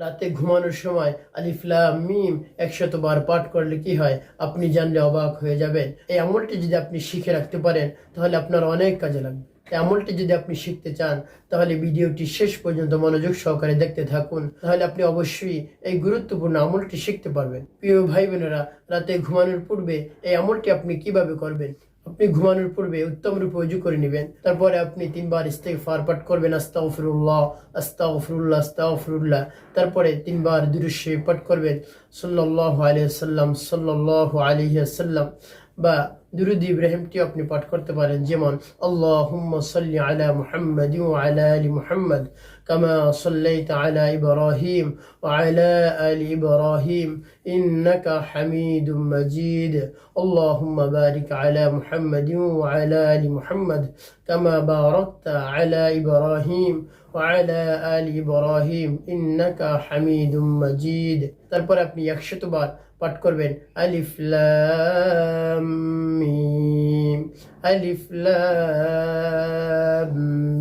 রাতে ঘুমানোর সময় আলিফলাম মিম একশত বার পাঠ করলে কি হয়? আপনি জানলে অবাক হয়ে যাবেন। এই আমলটি যদি আপনি শিখে রাখতে পারেন, তাহলে আপনার অনেক কাজে লাগবে। এই আমলটি যদি আপনি শিখতে চান, তাহলে ভিডিওটি শেষ পর্যন্ত মনোযোগ সহকারে দেখতে থাকুন। তাহলে আপনি অবশ্যই এই গুরুত্বপূর্ণ আমলটি শিখতে পারবেন। প্রিয় ভাই বোনেরা রাতে ঘুমানোর পূর্বে এই আমলটি আপনি কীভাবে করবেন? আপনি ঘুমানোর পূর্বে উত্তম রূপে উজু করে নেবেন। তারপরে আপনি তিনবার ইস্তেক পাঠ করবেন, আস্তাগফিরুল্লাহ আস্তাগফিরুল্লাহ আস্তাগফিরুল্লাহ। তারপরে তিনবার দুরুশ্বই পাঠ করবেন সাল্লাহ আলিয়া সাল্লাম সাল্লাহ আলিয়া সাল্লাম বা দুরুদ ইব্রাহিমটি আপনি পাঠ করতে পারেন যেমন আল্লাহুম্মা সাল্লি আলা মুহাম্মাদ ওয়া আলা আলি মুহাম্মাদ কামা সাল্লাইতা আলা ইব্রাহিম ওয়া আলা আলি ইব্রাহিম ইন্নাকা হামিদুম মাজিদ আল্লাহুম্মা বারিক আলা মুহাম্মাদ ওয়া আলা আলি মুহাম্মাদ কামা বারাকতা আলা ইব্রাহিম ওয়া আলা আলি ইব্রাহিম ইন্নাকা হামিদুম মাজিদ তারপর আপনি 100 বার পাঠ করবেন আলিফ লাম আলিফ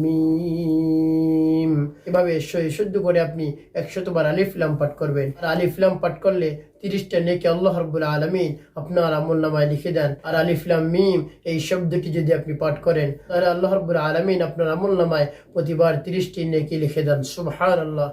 মিম। এভাবে শুদ্ধ করে আপনি একশত বার আলিফ লাম পাঠ করবেন। আর আলিফ লাম পাঠ করলে তিরিশটা নেকি আল্লাহ রব্বুল আলমিন আপনার আমল নামায় লিখে দেন। আর আলিফ লাম মিম, এই শব্দটি যদি আপনি পাঠ করেন, তাহলে আল্লাহ রব্বুল আলমিন আপনার আমল নামায় প্রতিবার তিরিশটি নেকি লিখে দেন। সুবহান আল্লাহ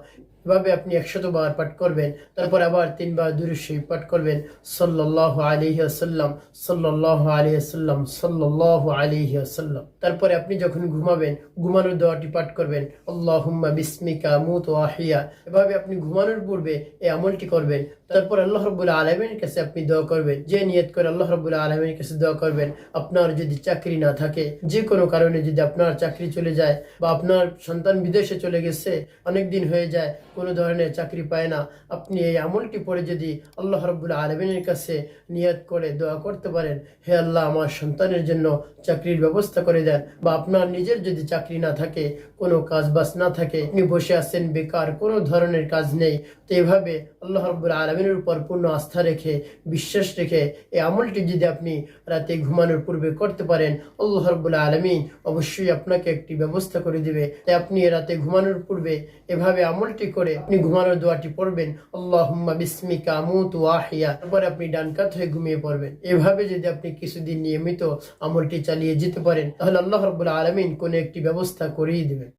এভাবে আপনি একশত বার পাঠ করবেন, তারপর আবার তিনবার দুরুশরীফ পাঠ করবেন। সাল্লাহ আলিহি আসাল্লাম সাল্লাহ আলিহি আসাল্লাম সাল্লাহ আলিহি আসাল্লাম তারপরে আপনি যখন ঘুমাবেন, ঘুমানোর দোয়াটি পাঠ করবেন, আল্লাহুম্মা বিসমিকা মুত আহিয়া। এভাবে আপনি ঘুমানোর পূর্বে এই আমলটি করবেন, তারপর আল্লাহ রবুল্লা আলমের কাছে আপনি দোয়া করবেন। যে নিয়ত করে আল্লাহ রবুল্লা আলমের কাছে দোয়া করবেন, আপনার যদি চাকরি না থাকে, যে কোনো কারণে যদি আপনার চাকরি চলে যায় বা আপনার সন্তান বিদেশে চলে গেছে অনেক দিন হয়ে যায় কোনো ধরনের চাকরি পায় না। আপনি এই আমলটি পরে যদি আল্লাহ রবুল্লা আলমিনের কাছে নিয়ত করে, দোয়া করতে পারেন, হে আল্লাহ আমার সন্তানের জন্য চাকরির ব্যবস্থা করে দেন বা আপনার নিজের যদি চাকরি না থাকে, কোনো কাজ বাস না থাকে, আপনি বসে আছেন, বেকার, কোনো ধরনের কাজ নেই, তো এভাবে আল্লাহ রব্বুল আলমিনের উপর পূর্ণ আস্থা রেখে, বিশ্বাস রেখে এই আমলটি যদি আপনি রাতে ঘুমানোর পূর্বে করতে পারেন, আল্লাহ রব্বুল আলমিন অবশ্যই আপনাকে একটি ব্যবস্থা করে দিবে। তাই আপনি রাতে ঘুমানোর পূর্বে এভাবে আমলটি করে আপনি ঘুমানোর দোয়াটি পড়বেন আল্লাহ বিসমিকা মুতু আহিয়া তারপরে আপনি ডান কাত হয়ে ঘুমিয়ে পড়বেন। এভাবে যদি আপনি কিছুদিন নিয়মিত আমলটি চালিয়ে যেতে পারেন, তাহলে আল্লাহ রবুল্লা আলমিন কোনো একটি ব্যবস্থা করিয়ে দেবেন।